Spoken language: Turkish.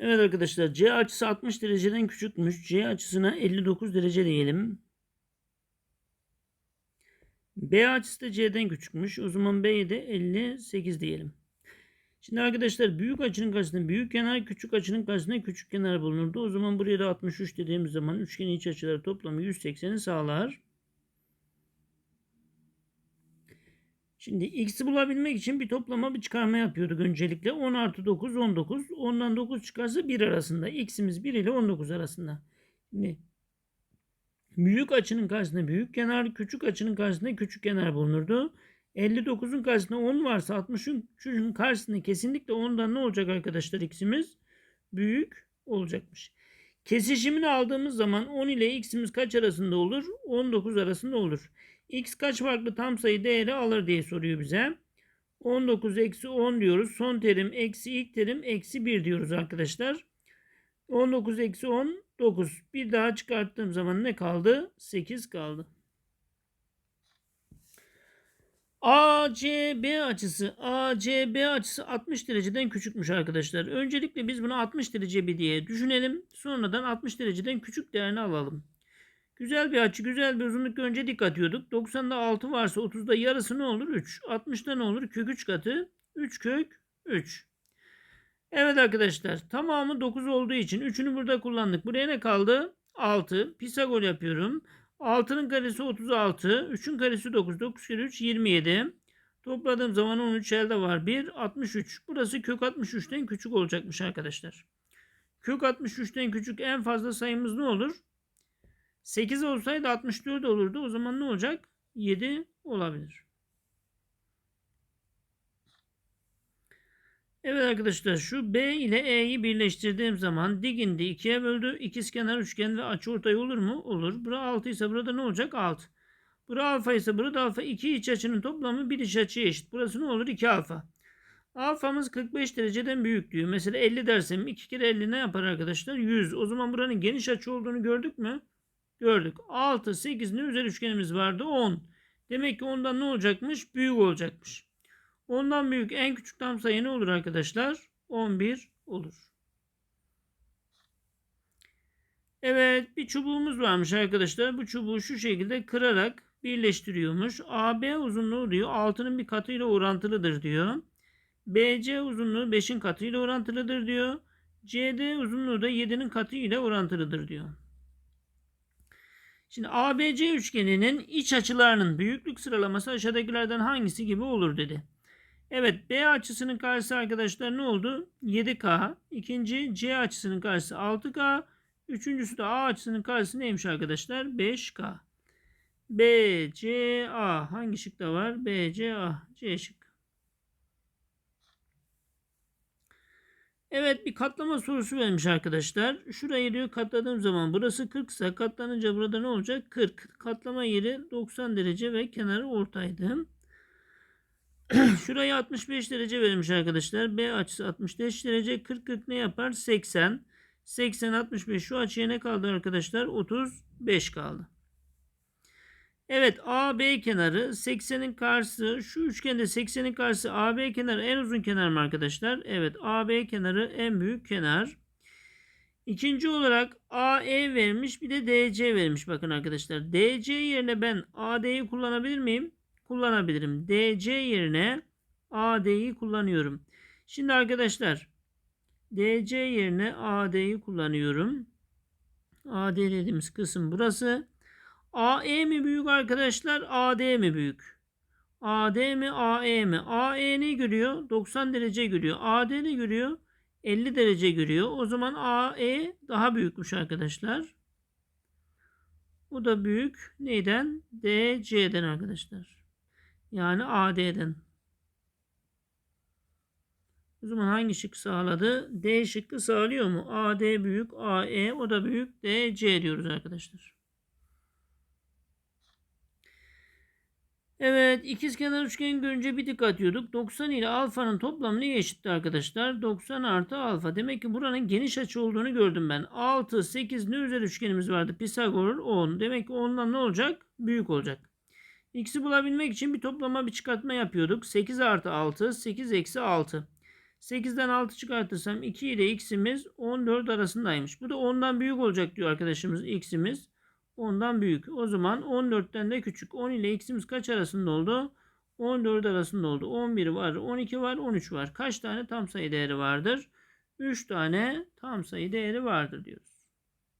Evet arkadaşlar C açısı 60 dereceden küçükmüş. C açısına 59 derece diyelim. B açısı da C'den küçükmüş. O zaman B'ye de 58 diyelim. Şimdi arkadaşlar büyük açının karşısında büyük kenar, küçük açının karşısında küçük kenar bulunurdu. O zaman buraya da 63 dediğimiz zaman üçgenin iç açıları toplamı 180'i sağlar. Şimdi x'i bulabilmek için bir toplama bir çıkarma yapıyorduk öncelikle. 10 artı 9 19. 10'dan 9 çıkarsa 1 arasında. x'imiz 1 ile 19 arasında. Şimdi büyük açının karşısında büyük kenar, küçük açının karşısında küçük kenar bulunurdu. 59'un karşısında 10 varsa 63'ün karşısında kesinlikle 10'dan ne olacak arkadaşlar x'imiz? Büyük olacakmış. Kesişimini aldığımız zaman 10 ile x'imiz kaç arasında olur? 19 arasında olur. X kaç farklı tam sayı değeri alır diye soruyor bize. 19 eksi 10 diyoruz. Son terim eksi ilk terim eksi 1 diyoruz arkadaşlar. 19 eksi 10 9. Bir daha çıkarttığım zaman ne kaldı? 8 kaldı. ACB açısı ACB açısı 60 dereceden küçükmüş arkadaşlar. Öncelikle biz bunu 60 derece bir diye düşünelim. Sonradan 60 dereceden küçük değerini alalım. Güzel bir açı, güzel bir uzunluk önce dik atıyorduk. 90'da 6 varsa 30'da yarısı ne olur? 3. 60'da ne olur? Kök 3 katı. 3 kök 3. Evet arkadaşlar tamamı 9 olduğu için 3'ünü burada kullandık. Buraya ne kaldı? 6. Pisagor yapıyorum. 6'nın karesi 36. 3'ün karesi 9. 9 kere 3 27. Topladığım zaman 13 elde var. 1 63. Burası kök 63'ten küçük olacakmış arkadaşlar. Kök 63'ten küçük en fazla sayımız ne olur? 8 olsaydı 64 olurdu. O zaman ne olacak? 7 olabilir. Evet arkadaşlar şu B ile E'yi birleştirdiğim zaman digindi 2'ye böldü. İkizkenar üçgen ve açıortay olur mu? Olur. Bura 6 ise burada ne olacak? 6. Bura alfa ise burada alfa. 2 iç açının toplamı bir iç açıya eşit. Burası ne olur? 2 alfa. Alfamız 45 dereceden büyük diyor. Mesela 50 dersem 2 kere 50 ne yapar arkadaşlar? 100. O zaman buranın geniş açı olduğunu gördük mü? Gördük. 6, 8 ne üzeri üçgenimiz vardı? 10. Demek ki ondan ne olacakmış? Büyük olacakmış. Ondan büyük en küçük tam sayı ne olur arkadaşlar? 11 olur. Evet bir çubuğumuz varmış arkadaşlar. Bu çubuğu şu şekilde kırarak birleştiriyormuş. AB uzunluğu diyor 6'nın bir katıyla orantılıdır diyor. BC uzunluğu 5'in katıyla orantılıdır diyor. CD uzunluğu da 7'nin katıyla orantılıdır diyor. Şimdi ABC üçgeninin iç açılarının büyüklük sıralaması aşağıdakilerden hangisi gibi olur dedi. Evet B açısının karşısı arkadaşlar ne oldu? 7K. İkinci C açısının karşısı 6K. Üçüncüsü de A açısının karşısı neymiş arkadaşlar? 5K. B, C, A. Hangi şıkta var? B, C, A. C şık. Evet bir katlama sorusu vermiş arkadaşlar. Şurayı diyor katladığım zaman burası 40 ise katlanınca burada ne olacak? 40. Katlama yeri 90 derece ve kenarı ortaydı. Şurayı 65 derece vermiş arkadaşlar. B açısı 65 derece. 40 40 ne yapar? 80. 80 65 şu açıya ne kaldı arkadaşlar? 35 kaldı. Evet AB kenarı 80'in karşısı şu üçgende 80'in karşısı AB kenarı en uzun kenar mı arkadaşlar? Evet AB kenarı en büyük kenar. İkinci olarak AE vermiş bir de DC vermiş bakın arkadaşlar. DC yerine ben AD'yi kullanabilir miyim? Kullanabilirim. DC yerine AD'yi kullanıyorum. Şimdi arkadaşlar DC yerine AD'yi kullanıyorum. AD dediğimiz kısım burası. AE mi büyük arkadaşlar? AD mi büyük? AD mi AE mi? AE ne görüyor? 90 derece görüyor. AD ne görüyor? 50 derece görüyor. O zaman AE daha büyükmüş arkadaşlar. Bu da büyük. Neyden? DC'den arkadaşlar. Yani AD'den. O zaman hangi şık sağladı? D şıkkı sağlıyor mu? AD büyük, AE o da büyük, DC diyoruz arkadaşlar. Evet ikizkenar üçgen görünce bir dik atıyorduk. 90 ile alfanın toplamı neye eşitti arkadaşlar? 90 artı alfa. Demek ki buranın geniş açı olduğunu gördüm ben. 6, 8 ne üzeri üçgenimiz vardı? Pisagor 10. Demek ki ondan ne olacak? Büyük olacak. X'i bulabilmek için bir toplama bir çıkartma yapıyorduk. 8 artı 6, 8 eksi 6. 8'den 6 çıkartırsam 2 ile x'imiz 14 arasındaymış. Bu da 10'dan büyük olacak diyor arkadaşımız x'imiz. 10'dan büyük. O zaman 14'ten de küçük. 10 ile x'imiz kaç arasında oldu? 14 arasında oldu. 11 var, 12 var, 13 var. Kaç tane tam sayı değeri vardır? 3 tane tam sayı değeri vardır diyoruz.